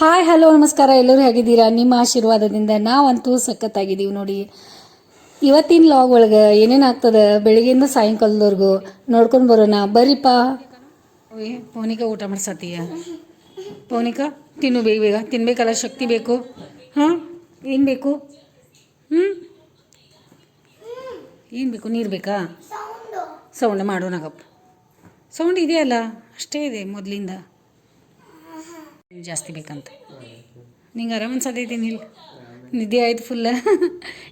Hi hello ನಮಸ್ಕಾರ. ಎಲ್ಲರೂ ಹೇಗಿದ್ದೀರಾ? ನಿಮ್ಮ ಆಶೀರ್ವಾದದಿಂದ ನಾವಂತೂ ಸಖತ್ತಾಗಿದ್ದೀವಿ ನೋಡಿ. ಇವತ್ತಿನ ಲಾಗ್ ಒಳಗೆ ಏನೇನು ಆಗ್ತದೆ? ಬೆಳಿಗ್ಗೆಯಿಂದ ಸಾಯಂಕಾಲದವರೆಗೂ ನೋಡ್ಕೊಂಡು ಬರೋಣ. ಬರ್ರಿಪ್ಪ ಪೋನಿಕ ಊಟ ಮಾಡ್ಸತ್ತೀಯ? ಪೋನಿಕ ತಿನ್ನು ಬೇಗ ಬೇಗ. ತಿನ್ಬೇಕಲ್ಲ ಶಕ್ತಿ ಬೇಕು. ಹಾಂ? ಏನು ಬೇಕು? ಹ್ಞೂ ಏನು ಬೇಕು? ನೀರು ಬೇಕಾ? ಸೌಂಡ್ ಮಾಡೋಣಗಪ್ಪ ಸೌಂಡ್ ಇದೆಯಲ್ಲ? ಅಷ್ಟೇ ಇದೆ ಮೊದಲಿಂದ. ಜಾಸ್ತಿ ಬೇಕಂತ. ನಿಂಗೆ ಆರಾಮ ಅನ್ಸತೈತಿ ಇಲ್ಲಿ? ನಿದ್ದೆ ಆಯ್ತು ಫುಲ್ಲ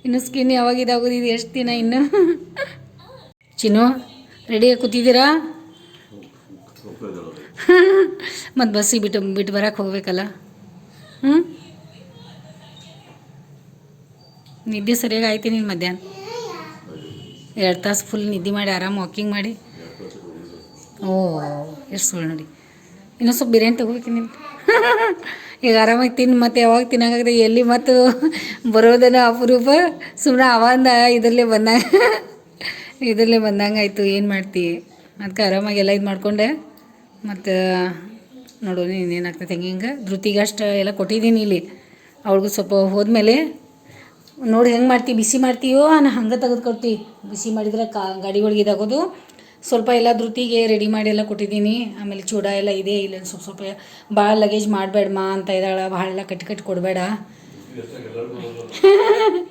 ಇನ್ನು ಸ್ಕಿನ್ ಯಾವಾಗ ಇದಾಗೋದು ಇದು ಎಷ್ಟು ದಿನ ಇನ್ನು? ಚಿನ್ನು ರೆಡಿಯಾಗಿ ಕೂತಿದ್ದೀರಾ? ಮತ್ತು ಬಸ್ಸಿಗೆ ಬಿಟ್ಟು ಬಿಟ್ಟು ಬರೋಕೆ ಹೋಗ್ಬೇಕಲ್ಲ? ಹ್ಞೂ ನಿದ್ದೆ ಸರಿಯಾಗಿ ಆಯ್ತು ನೀನು ಮಧ್ಯಾಹ್ನ? ಎರಡು ತಾಸು ಫುಲ್ ನಿದ್ದೆ ಮಾಡಿ, ಆರಾಮ ವಾಕಿಂಗ್ ಮಾಡಿ? ಓ, ಎಷ್ಟು ಸುಳ್ಳು ನೋಡಿ. ಇನ್ನೊಂದು ಸ್ವಲ್ಪ ಬಿರಿಯಾನಿ ತಗೋಬೇಕು ನೀವು ಈಗ ಆರಾಮಾಗಿ ತಿಂದು ಮತ್ತೆ ಯಾವಾಗ ತಿನ್ನೋಕ್ಕಾಗದೆ ಎಲ್ಲಿ ಮತ್ತು ಬರೋದನ್ನ ಅಪರೂಪ. ಸುಮ್ಮನೆ ಅವಂದ ಇದರಲ್ಲೇ ಬಂದಾಗ. ಇದರಲ್ಲೇ ಬಂದಂಗೆ ಆಯಿತು, ಏನು ಮಾಡ್ತಿ? ಅದಕ್ಕೆ ಆರಾಮಾಗಿ ಎಲ್ಲ ಇದು ಮಾಡ್ಕೊಂಡೆ. ಮತ್ತು ನೋಡು ಇನ್ನೇನಾಗ್ತೈತೆ ಹೆಂಗೆ ಹಿಂಗೆ. ಧೃತಿಗೆ ಅಷ್ಟು ಎಲ್ಲ ಕೊಟ್ಟಿದ್ದೀನಿ ಇಲ್ಲಿ. ಅವ್ಳಿಗೂ ಸ್ವಲ್ಪ ಹೋದ್ಮೇಲೆ, ನೋಡಿ ಹೆಂಗೆ ಮಾಡ್ತಿ, ಬಿಸಿ ಮಾಡ್ತೀಯೋ ನಾನು ಹಂಗೆ ತೆಗೆದು ಕೊಡ್ತಿ ಬಿಸಿ ಮಾಡಿದ್ರೆ ಕಾ, ಗಾಡಿ ಒಳಗೆ ಇದಾಗೋದು. ಸ್ವಲ್ಪ ಎಲ್ಲ ಧೃತಿಗೆ ರೆಡಿ ಮಾಡಿ ಎಲ್ಲ ಕೊಟ್ಟಿದ್ದೀನಿ. ಆಮೇಲೆ ಚೂಡ ಎಲ್ಲ ಇದೆ, ಇಲ್ಲ ಸ್ವಲ್ಪ ಸ್ವಲ್ಪ ಭಾಳ ಲಗೇಜ್ ಮಾಡಬೇಡಮ್ಮ ಅಂತ ಇದ್ದಾಳೆ ಭಾಳ ಕಟ್ಟಿ ಕಟ್ಟಿ ಕೊಡಬೇಡ.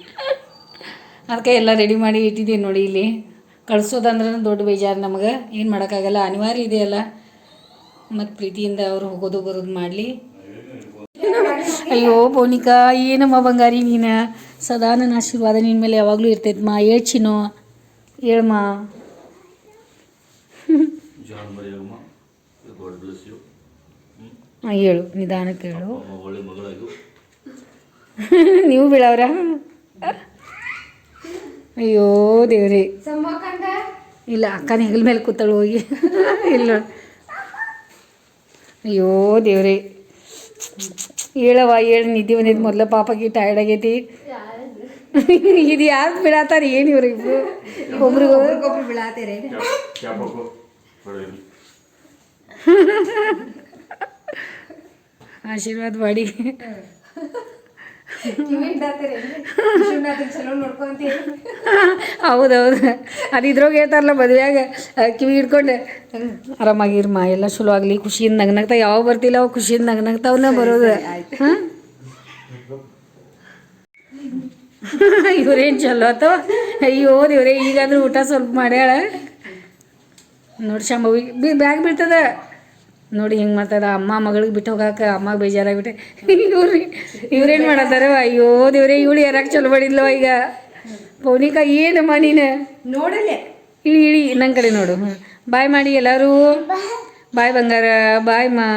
ಅದಕ್ಕೆ ಎಲ್ಲ ರೆಡಿ ಮಾಡಿ ಇಟ್ಟಿದ್ದೀನಿ ನೋಡಿ ಇಲ್ಲಿ. ಕಳಿಸೋದಂದ್ರೆ ದೊಡ್ಡ ಬೇಜಾರು ನಮಗೆ. ಏನು ಮಾಡೋಕ್ಕಾಗಲ್ಲ, ಅನಿವಾರ್ಯ ಇದೆಯಲ್ಲ ಮತ್ತು ಪ್ರೀತಿಯಿಂದ ಅವರು ಹೋಗೋದು ಬರೋದು ಮಾಡಲಿ. ಅಯ್ಯೋ ಬೋನಿಕಾ ಏನಮ್ಮ ಬಂಗಾರಿ ನೀನು? ಸದಾ ನನ್ನ ಆಶೀರ್ವಾದ ನಿನ್ನ ಮೇಲೆ ಯಾವಾಗಲೂ ಇರ್ತೈತಮ್ಮ. ಹೇಳ್ಚಿನೋ ಹೇಳಮ್ಮ ಹಾಂ ಹೇಳು ನಿಧಾನಕ್ಕೆ ಹೇಳು ಒಳ್ಳೆ ಮಗಳಾಗು ನೀವು ಬೀಳವ್ರ? ಅಯ್ಯೋ ದೇವ್ರಿ. ಇಲ್ಲ ಅಕ್ಕನ ಹೆಗಲ ಮೇಲೆ ಕೂತಾಳು ಹೋಗಿ. ಇಲ್ಲ. ಅಯ್ಯೋ ದೇವ್ರಿ. ಹೇಳವ ಹೇಳಿ ನಿದ್ದೆ ಬಂದಿದ್ದು ಮೊದಲ ಪಾಪಕ್ಕೆ ಟೈರ್ಡ್ ಆಗೈತಿ. ಇದು ಯಾರು ಬಿಡಾತಾರೆ ಏನು ಇವ್ರಿಬ್ರು ಒಬ್ರಿಗೂ ಕ್ಯಾಪ್ ಹಾಕು ಹೊಡೆಯಿರಿ ಆಶೀರ್ವಾದ ಮಾಡಿ. ಹೌದೌದು. ಅದು ಇದ್ರೋಗ ಹೇಳ್ತಾರಲ್ಲ ಮದುವೆಯಾಗ ಕಿವಿ ಹಿಡ್ಕೊಂಡೆ ಆರಾಮಾಗಿರ್ಮ ಎಲ್ಲ ಚಲೋ ಆಗಲಿ ಖುಷಿಯಿಂದ ನಗ್ನಗ್ತಾ ಯಾವಾಗ ಬರ್ತಿಲ್ಲ ಅವಾಗ ಖುಷಿಯಿಂದ ನಗ್ನಗ್ತಾವನ್ನ ಬರೋದು. ಹಾಂ? ಇವ್ರೇನು ಚಲೋ ಅಥವಾ ಅಯ್ಯೋ ದೇವ್ರೆ ಈಗಾದ್ರೂ ಊಟ ಸ್ವಲ್ಪ ಮಾಡ್ಯಾಳ? ನೋಡಿ ಶಾಂಭವಿ ಬಿ ಬ್ಯಾಗ್ ಬೀಳ್ತದ. ನೋಡಿ ಹಿಂಗೆ ಮಾಡ್ತದ ಅಮ್ಮ ಮಗಳಿಗೆ ಬಿಟ್ಟು ಹೋಗಾಕ ಅಮ್ಮ ಬೇಜಾರಾಗ್ಬಿಟ್ಟೆ. ಇವ್ರಿ ಇವ್ರೇನು ಮಾಡತ್ತಾರ ಅಯ್ಯೋ ದೇವ್ರೆ ಇವಳು ಯಾರಾಗ ಚಲೋ ಮಾಡಿದ್ಲವ ಈಗ. ಪೌನಿಕ ಏನು ನೀನು? ನೋಡಲೆ. ಇಳಿ ಇಳಿ ನನ್ನ ಕಡೆ ನೋಡು. ಹ್ಞೂ ಬಾಯ್ ಮಾಡಿ ಎಲ್ಲರೂ. ಬಾಯ್ ಬಂಗಾರ ಬಾಯ್ ಮಾ.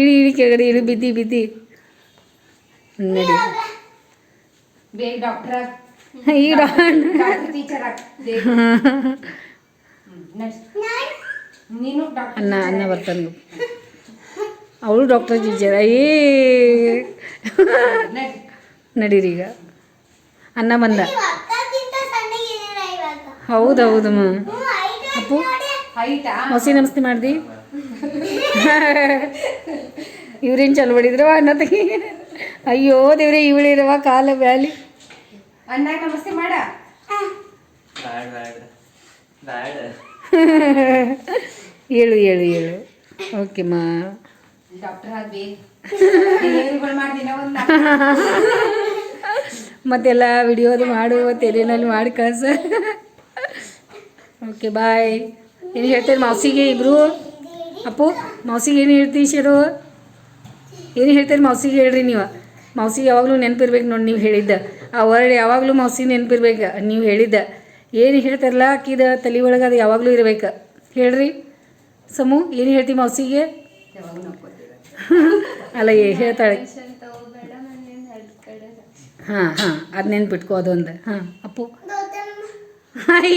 ಇಳಿ ಇಳಿ ಕೆಳಗಡೆ ಇಳಿ ಬಿದ್ದಿ ಬಿದ್ದಿ. ನೋಡಿ. ಈಗ ಡಾಕ್ಟರ್ ಟೀಚರ್ ಅನ್ನ ಅನ್ನ ಬರ್ತಾನೆ ಅವಳು ಡಾಕ್ಟರ್ ಟೀಚರ್ ಏ. ನಡೀರಿ ಈಗ. ಅನ್ನ ಬಂದ. ಹೌದೌದು ಅಪ್ಪು. ಹೈಟಾ ಹೊಸಿ ನಮಸ್ತೆ ಮಾಡ್ದಿ. ಇವ್ರೇನು ಚಲೋ ಹೊಡಿದ್ರು ಅನ್ನ ತಗಿ? ಅಯ್ಯೋ ದೇವ್ರೆ ಇವಳಿರವ ಕಾಲ ಬ್ಯಾಲಿ ಅನ್ನ ನಮಸ್ತೆ ಮಾಡ. ಹೇಳು ಹೇಳು ಹೇಳು. ಓಕೆ ಮಾ. ಡಾಕ್ಟರ್ ಒಂದು ಮತ್ತೆಲ್ಲ ವಿಡಿಯೋದು ಮಾಡು ತೆರೆನಲ್ಲಿ ಮಾಡಿ ಕಳ್ಸ ಓಕೆ ಬಾಯ್ ಏನು ಹೇಳ್ತೀರಿ ಮೌಸಿಗೆ ಇಬ್ರು? ಅಪ್ಪು ಮೌಸಿಗೆ ಏನು ಹೇಳ್ತೀವಿ ಶೇರು? ಏನು ಹೇಳ್ತೀರಿ ಮೌಸಿಗೆ ಹೇಳ್ರಿ ನೀವು? ಮೌಸಿಗೆ ಯಾವಾಗಲೂ ನೆನಪಿರ್ಬೇಕು ನೋಡಿ ನೀವು ಹೇಳಿದ್ದ. ಆ ವರ್ಡ್ ಯಾವಾಗಲೂ ಮೌಸಿ ನೆನಪಿರ್ಬೇಕು ನೀವು ಹೇಳಿದ್ದ. ಏನು ಹೇಳ್ತಾರಲ್ಲ ಅಕ್ಕಿದ ತಲೆ ಒಳಗೆ ಅದು ಯಾವಾಗಲೂ ಇರಬೇಕು. ಹೇಳ್ರಿ. ಸಮು ಏನು ಹೇಳ್ತೀವಿ ಮೌಸಿಗೆ ಅಲ್ಲ ಏ ಹೇಳ್ತಾಳೆ. ಹಾಂ ಹಾಂ ಅದು ನೆನ್ಪಿಟ್ಕೋ ಅದೊಂದು. ಹಾಂ ಅಪ್ಪು.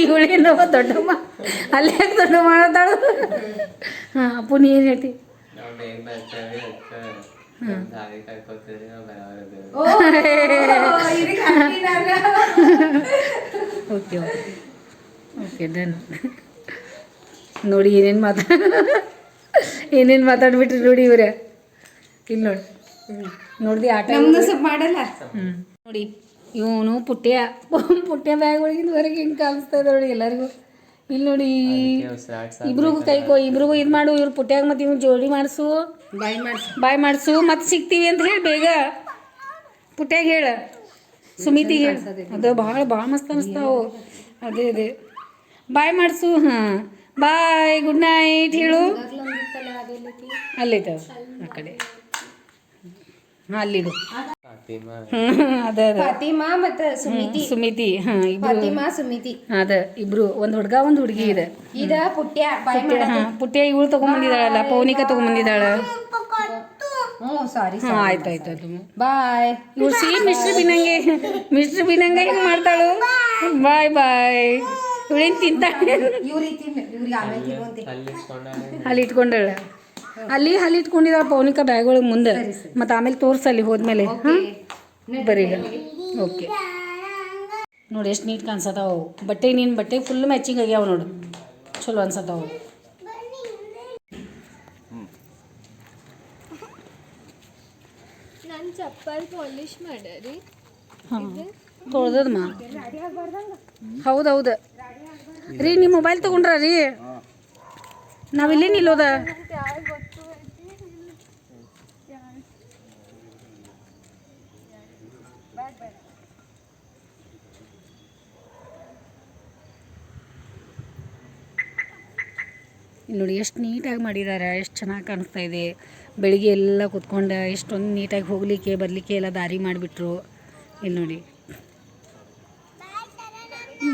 ಇವಳೇನವ ದೊಡ್ಡಮ್ಮ. ಅಲ್ಲೇ ದೊಡ್ಡ ದೊಡ್ಡಮ್ಮ ಮಾಡತಾಳು ಹಾಂ ಅಪ್ಪು ನೀ ಏನು ಹೇಳ್ತಿ? ಹಾಕಿದಾರ. Okay okay. Okay done. ನೋಡಿ ಏನೇನು ಮಾತಾ ಏನೇನು ಮಾತಾಡ್ಬಿಟ್ರಿ ನೋಡಿ ಇವ್ರೆ. ಇಲ್ಲಿ ನೋಡಿ. ನೋಡ್ದಿ ಆಟ ಸ್ವಲ್ಪ ಮಾಡಲ್ಲ. ಹ್ಞೂ ನೋಡಿ ಇವನು ಪುಟ್ಯ ಪುಟ್ಯ ಬ್ಯಾಗ್ ಒಳಗಿಂದ ಹೊರಗೆ ಹಿಂಗೆ ಕಾಣಿಸ್ತಾ ಇದೆ ನೋಡಿ ಎಲ್ಲರಿಗೂ. ಇಲ್ಲಿ ನೋಡಿ ಇಬ್ರಿಗೂ ಕೈಕೋ ಇಬ್ರಿಗೂ ಇದು ಮಾಡು ಇವ್ರು ಪುಟ್ಟ್ಯಾಗ ಮತ್ತೆ ಇವ್ನು ಜೋಡಿ ಮಾಡಿಸು. ಬಾಯ್ ಮಾಡಿಸು. ಬಾಯ್ ಮಾಡಿಸು ಮತ್ತೆ ಸಿಗ್ತೀವಿ ಅಂತ ಹೇಳಿ ಬೇಗ. ಪುಟ್ಯಾಗ ಹೇಳ. ಸುಮಿತಿಗೆ ಹೇಳ. ಅದು ಭಾಳ ಭಾಳ ಮಸ್ತ್ ಅನಿಸ್ತಾವು ಅದೇ ಅದೇ. ಬಾಯ್ ಮಾಡಿಸು ಹಾಂ. ಬಾಯ್ ಗುಡ್ ನೈಟ್ ಹೇಳು. ಅಲ್ಲಿದ್ದಾವ ಆ ಕಡೆ. ಹಾಂ ಅಲ್ಲಿಡು ಹ್ಮ್, ಅದ ಅದ. ಫಾತಿಮಾ ಮತ್ತ ಸುಮಿತಿ. ಸುಮಿತಿ ಹಾಂ ಇಬ್ರು. ಫಾತಿಮಾ ಸುಮಿತಿ. ಅದ ಇಬ್ರು ಒಂದು ಹುಡುಗ ಒಂದು ಹುಡುಗಿ ಇದೆ. ಇದ ಪುಟ್ಯ ಬಾಯ್ ಮಾಡ ಹಾಂ ಪುಟ್ಯ ಇವಳು ತೊಗೊಂಬಂದಿದ್ದಾಳಲ್ಲ ಪೌನಿಕ ತೊಗೊಂಬಂದಿದ್ದಾಳ. ಹ್ಞೂ ಸಾರಿ ಹಾಂ ಆಯ್ತು ಆಯ್ತು ಆಯ್ತು. ಬಾಯ್ ಇವ್ರು ಸಿಹಿ ಮಿಶ್ರ ಬಿನಂಗೆ ಮಿಸ್ಟರ್ ಬಿನಂಗ ಹಿಂಗೆ ಮಾಡ್ತಾಳು? ಬಾಯ್ ಬಾಯ್ ಇವಳೇನು ತಿಂತಾಳೆ ಇವ್ರಿಗೆ ತಿನ್ ಇವ್ರಿಗೆ ಆಮೇಲೆ ತಿನ್ನುವಂತೆ ಅಲ್ಲಿ ಇಟ್ಕೊಂಡಾಳ. ಅಲ್ಲಿ ಅಲ್ಲಿ ಇಟ್ಕೊಂಡಿದ್ದಾಳ ಪೌನಿಕ ಬ್ಯಾಗ್ ಒಳಗೆ ಮುಂದೆ ಮತ್ತು ಆಮೇಲೆ ತೋರ್ಸ ಅಲ್ಲಿ ಹೋದ್ಮೇಲೆ. ಹಾಂ ಬರೀ ಓಕೆ ನೋಡಿ ಎಷ್ಟು ನೀಟ್ ಕಾಣಿಸತಾವ ಬಟ್ಟೆ ನೀನು ಬಟ್ಟೆ ಫುಲ್ ಮ್ಯಾಚಿಂಗ್ ಆಗ್ಯಾವ ನೋಡು. ಚಲೋ ಅನ್ಸತಾವ ಅವು. ನಾನು ಚಪ್ಪಲ್ ಪಾಲಿಶ್ ಮಾಡ್ಯಾರಿ ಹಾಂ. ತೊಳ್ದದಮ್ಮ ಹೌದು ಹೌದು ರೀ ನಿಮ್ಮ ಮೊಬೈಲ್ ತೊಗೊಂಡ್ರ ರೀ? ನಾವಿಲ್ಲಿ ನಿಲ್ಲೋದ? ಇಲ್ಲಿ ನೋಡಿ ಎಷ್ಟು ನೀಟಾಗಿ ಮಾಡಿದ್ದಾರೆ, ಎಷ್ಟು ಚೆನ್ನಾಗಿ ಕಾಣಿಸ್ತಾ ಇದೆ. ಬೆಳಿಗ್ಗೆ ಎಲ್ಲ ಕುತ್ಕೊಂಡು ಎಷ್ಟೊಂದು ನೀಟಾಗಿ ಹೋಗಲಿಕ್ಕೆ, ಬರಲಿಕ್ಕೆ ಎಲ್ಲ ದಾರಿ ಮಾಡಿಬಿಟ್ರು. ಇಲ್ಲಿ ನೋಡಿ.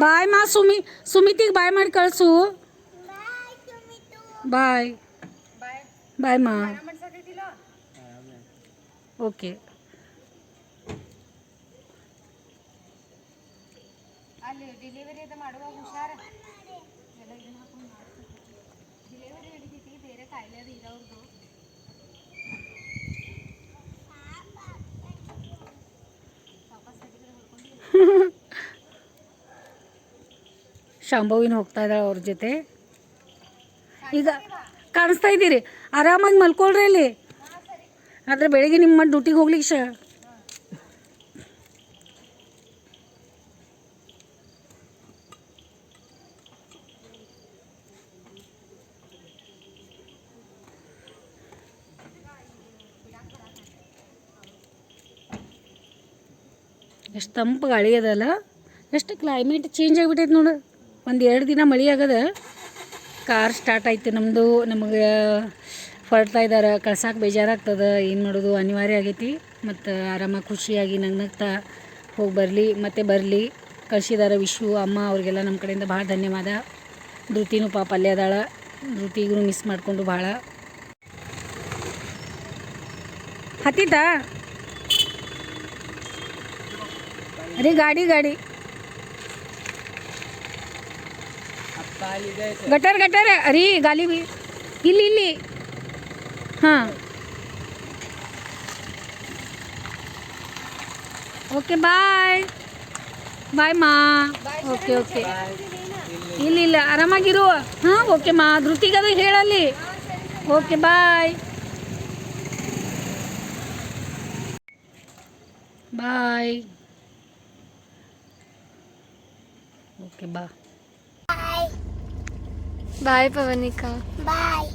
ಬಾಯ್ ಮಾ ಸುಮಿ, ಸುಮಿತಿಗೆ ಬಾಯ್ ಮಾಡಿ ಕಳಿಸು. ಬಾಯ್. ಬಾಯ್ ಮಾ. ಓಕೆ. ಡೆಲಿವರಿ ಮಾಡುವಾಗ ಹುಷಾರ ಎಲ್ಲ ಇದನ್ನ ಹಾಕೊಂಡು ಡೆಲಿವರಿ ಹಿಡಿತೈತಿ ಬೇರೆ ಕಾಯಿಲೆ ಅದು ಇರೋರ್ದು. ಶಾಂಭವಿನ ಹೋಗ್ತಾ ಇದ್ದಾಳೆ ಅವ್ರ ಜೊತೆ. ಈಗ ಕಾಣಿಸ್ತಾ ಇದ್ದೀರಿ? ಆರಾಮಾಗಿ ಮಲ್ಕೊಳ್ರಿ ಇಲ್ಲಿ. ಆದರೆ ಬೆಳಿಗ್ಗೆ ನಿಮ್ಮ ಡ್ಯೂಟಿಗೆ ಹೋಗ್ಲಿಕ್ಕೆ ಶ ಎಷ್ಟು ತಂಪು ಗಾಳಿ ಅದಲ್ಲ ಎಷ್ಟು ಕ್ಲೈಮೇಟ್ ಚೇಂಜ್ ಆಗಿಬಿಟ್ಟೈತೆ ನೋಡು. ಒಂದು ಎರಡು ದಿನ ಮಳೆ ಆಗದ ಕಾರ್ ಸ್ಟಾರ್ಟ್ ಆಯ್ತು ನಮ್ಮದು ನಮಗೆ ಹೊರಡ್ತಾ ಇದ್ದಾರೆ ಕಳ್ಸಕ್ಕೆ ಬೇಜಾರಾಗ್ತದೆ. ಏನು ಮಾಡೋದು? ಅನಿವಾರ್ಯ ಆಗೈತಿ. ಮತ್ತು ಆರಾಮಾಗಿ ಖುಷಿಯಾಗಿ ನಗ್ನಗ್ತಾ ಹೋಗಿ ಬರಲಿ, ಮತ್ತೆ ಬರಲಿ. ಕಳ್ಸಿದಾರೆ ವಿಶ್ವ ಅಮ್ಮ, ಅವ್ರಿಗೆಲ್ಲ ನಮ್ಮ ಕಡೆಯಿಂದ ಭಾಳ ಧನ್ಯವಾದ. ಧೃತಿನೂ ಪಾಪ ಅಲ್ಲೇ ಅದಾಳ. ಧೃತಿಗೂ ಮಿಸ್ ಮಾಡಿಕೊಂಡು ಭಾಳ. ಹತ್ತಿತಾ ಅರೆ ಗಾಡಿ ಗಾಡಿ ಗಟರ್ ಗಟರ್ ಅರಿ ಗಾಲಿ ಬಿ ಇಲ್ಲಿ ಇಲ್ಲಿ ಹಾಂ ಓಕೆ ಬಾಯ್ ಬಾಯ್ ಮಾ ಓಕೆ ಓಕೆ ಇಲ್ಲ ಇಲ್ಲ ಆರಾಮಾಗಿರು ಹಾಂ ಓಕೆ ಮಾ ಧೃತಿಗದು ಹೇಳಲ್ಲಿ ಓಕೆ ಬಾಯ್ ಬಾಯ್ ಓಕೆ ಬಾ bye ಪವನಿಕಾ Bye.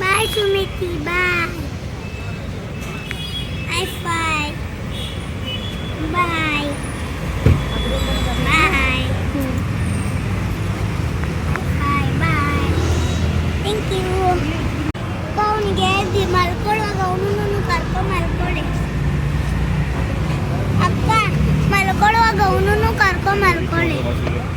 Bye, Sumiti. Bye. High five. Bye. Bye. Kamal college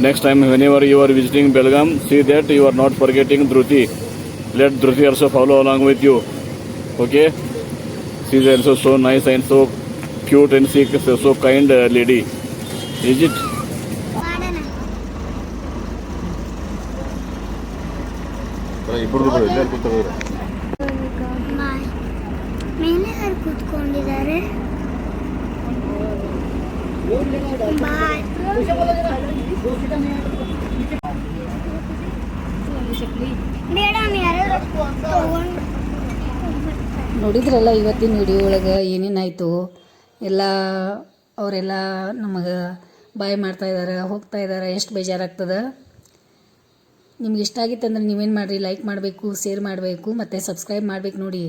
next time whenever you are visiting Belgaum, see that you are not forgetting Dhruti. Let Dhruti also follow along with you. Okay? She is also so nice and so cute and she is so kind uh, lady. Is it? ಮಾಡೋಣ ಬಾಯ್ ಮೇಲೆ ಯಾರು ಕೂತ್ಕೊಂಡಿದ್ದಾರೆ bye madam ಯಾರು ತಗೊಂಡು ನೋಡಿದ್ರಲ್ಲ ಇವತ್ತಿನ video ಒಳಗೆ ಏನೇನಾಯಿತು ಎಲ್ಲ ಅವರೆಲ್ಲ ನಮಗೆ ಬಾಯ್ ಮಾಡ್ತಾ ಇದ್ದಾರೆ ಹೋಗ್ತಾ ಇದ್ದಾರೆ ಎಷ್ಟು ಬೇಜಾರಾಗ್ತದೆ? ನಿಮ್ಗೆ ಇಷ್ಟ ಆಗಿತ್ತಂದ್ರೆ ನೀವೇನು ಮಾಡಿರಿ? ಲೈಕ್ ಮಾಡಬೇಕು ಶೇರ್ ಮಾಡಬೇಕು, ಮತ್ತು ಸಬ್ಸ್ಕ್ರೈಬ್ ಮಾಡಬೇಕು ನೋಡಿ.